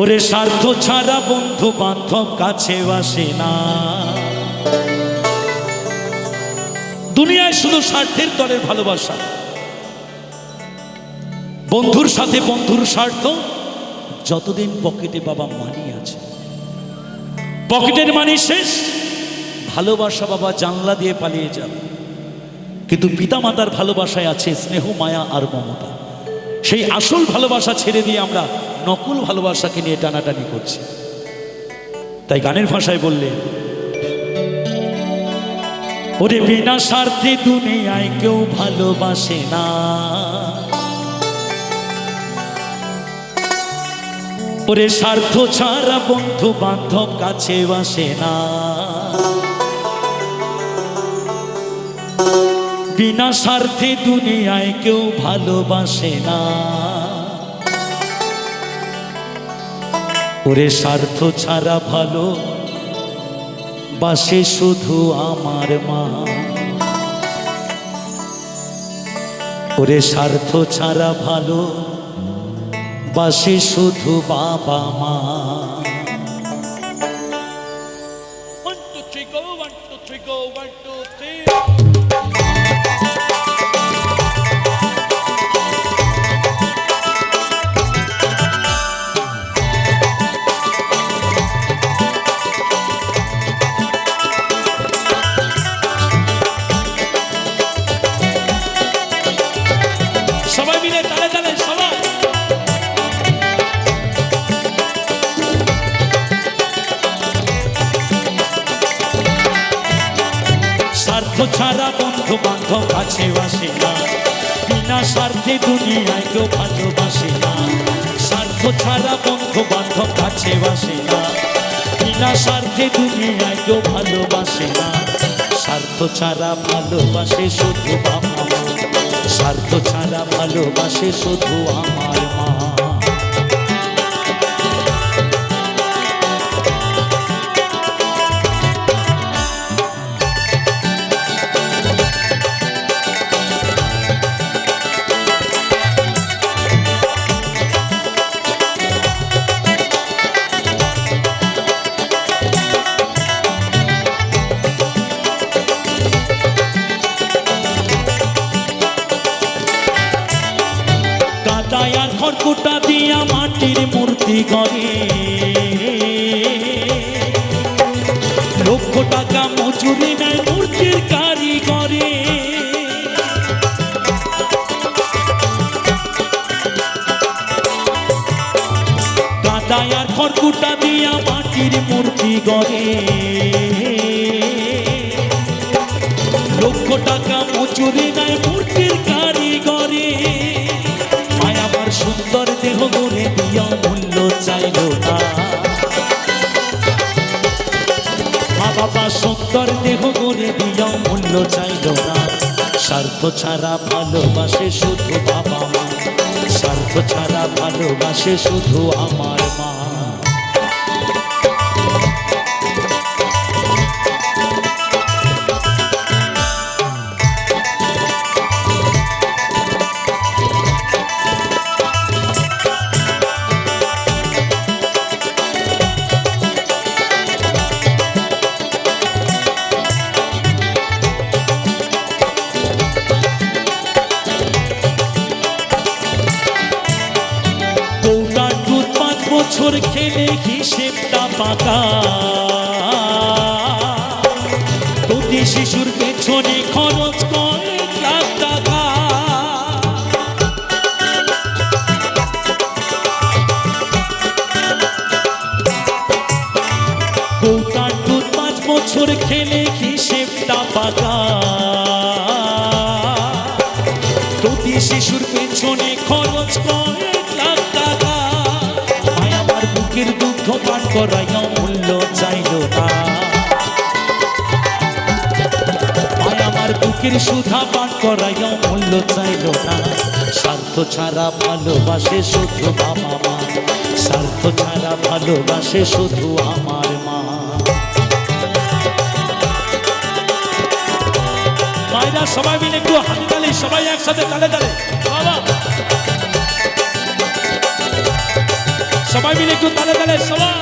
ওরে স্বার্থ ছাড়া বন্ধু বান্ধব কাছে আসে না। দুনিয়ায় শুধু স্বার্থের তরের ভালোবাসা। বন্ধুর সাথে বন্ধুর স্বার্থ যতদিন পকেটে বাবা মানি আছে। পকেটের মানি শেষ, ভালোবাসা বাবা জানলা দিয়ে পালিয়ে যাবে। কিন্তু পিতামাতার ভালোবাসায় আছে স্নেহ, মায়া আর মমতা। সেই আসল ভালোবাসা ছেড়ে দিয়ে আমরা নকল ভালোবাসাকে নিয়ে টানাটানি করছি। তাই গানের ভাষায় বললেন ওরে বিনা স্বার্থে দুনিয়ায় কেউ ভালোবাসে না। ওরে স্বার্থ ছাড়া বন্ধু বান্ধব কাছে বাসে না। বিনা স্বার্থে দুনিয়ায় কেউ ভালোবাসে না। ওরে স্বার্থ ছাড়া ভালো বাসে শুধু আমার মা। ওরে স্বার্থ ছাড়া ভালো বাসে শুধু বাবা মা। ছাড়া বন্ধু বান্ধব কাছে বাসে না বিনা স্বার্থে দুনিয়ায় কেউ ভালোবাসে না স্বার্থ ছাড়া বন্ধু বান্ধব কাছে বাসে না বিনা স্বার্থে দুনিয়ায় কেউ ভালোবাসে না স্বার্থ ছাড়া ভালোবাসে শুধু মা। স্বার্থ ছাড়া ভালোবাসে শুধু আমার মা। করে। লক্ষ টাকা মজুরি নেয় মূর্তির কারিগরে। কাদায় আর খড়কুটা দিয়া মাটির মূর্তি গড়ে। লক্ষ টাকা মজুরি নেয় মূর্তির সুন্দর দেহ গড়ে দিয়া মূল্য চাইল না। মা বাবা দেহ মূল্য চাইল না। স্বার্থ ছাড়া ভালোবাসে শুধু বাবা মা। স্বার্থ ছাড়া ভালোবাসে শুধু আমার মা। পাকা প্রতি শিশুর পেছনে খরচ করে পাঁচ বছর খেলে হিসেবটা পাকা। প্রতি শিশুর পেছনে খরচ করে বুকের দুঃখ পান করাই মূল্য চাইল ভাই আমার বুকের সুধা পান করাই মূল্য চাইল না স্বার্থ ছাড়া ভালোবাসে শুধু বাবা মা। স্বার্থ ছাড়া ভালোবাসে শুধু আমার মা। মায়েরা সবাই মিলে একটু হাতে তালে সবাই একসাথে তালে তালে। বাবা। সবাই মিলে একটু তালে তালে সবাই।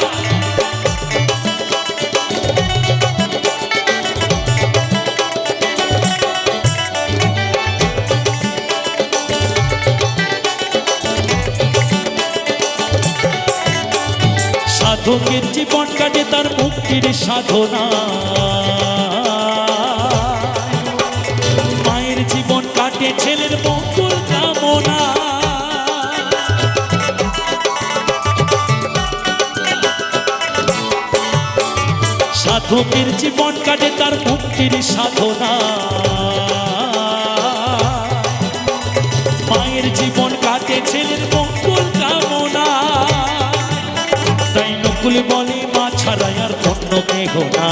সাধকের জীবন কাটে তার মুক্তির সাধনা। মায়ের জীবন কাটে ছেলের মঙ্গল কামনা। সাধকের জীবন কাটে তার মুক্তির সাধনা। মায়ের জীবন কাটে ছেলের মঙ্গল কামনা। তাই নকুল বলে, মা ছাড়া আর অন্য কেহ না।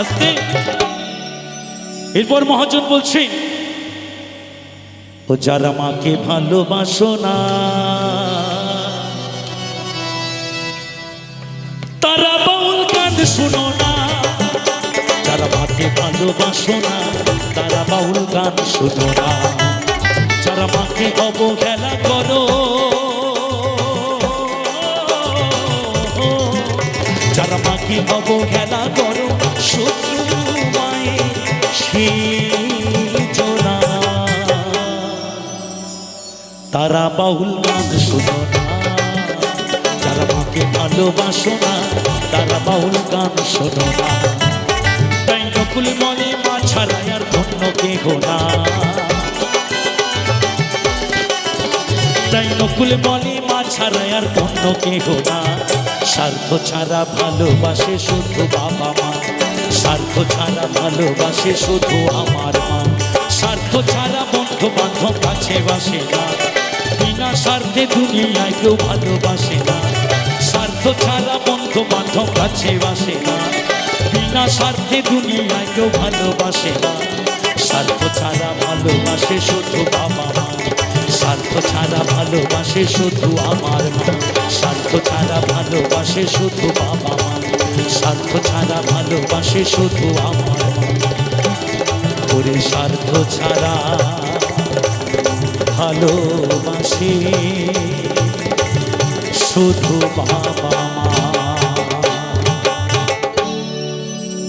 আস্তে। এরপর মহাজন বলছেন, ও যারা মাকে ভালোবাসো না মাকে ভালোবাসো না তারা বাউল গান শুনো না যারা মাকে অবহেলা করো, যারা মাকে অবহেলা করো শত্রু মায়ে সেজনা তারা বাউল গান শুনো না যারা মাকে ভালোবাসো না তারা বাউল গান শোনো নকুল মনে মা ছাড়া আর অন্য কেহ না। তাই নকুল বলে মা ছাড়া আর অন্য কেহ না। স্বার্থ ছাড়া ভালোবাসে শুধু বাবা মা। স্বার্থ ছাড়া ভালোবাসে শুধু আমার মা। স্বার্থ ছাড়া বন্ধু বান্ধব কাছে বাসে না। বিনা স্বার্থে দুনিয়ায় কেউ ভালোবাসে না। স্বার্থ ছাড়া বন্ধু বান্ধব কাছে বাসে না। বিনা স্বার্থে দুনিয়ায় কেউ ভালোবাসে না। স্বার্থ ছাড়া ভালোবাসে শুধু বাবা মা। স্বার্থ ছাড়া ভালোবাসে শুধু আমার মা। স্বার্থ ছাড়া ভালোবাসে শুধু বাবা মা। স্বার্থ ছাড়া ভালোবাসে শুধু আমার ওরে স্বার্থ ছাড়া ভালোবাসে শুধু বাবা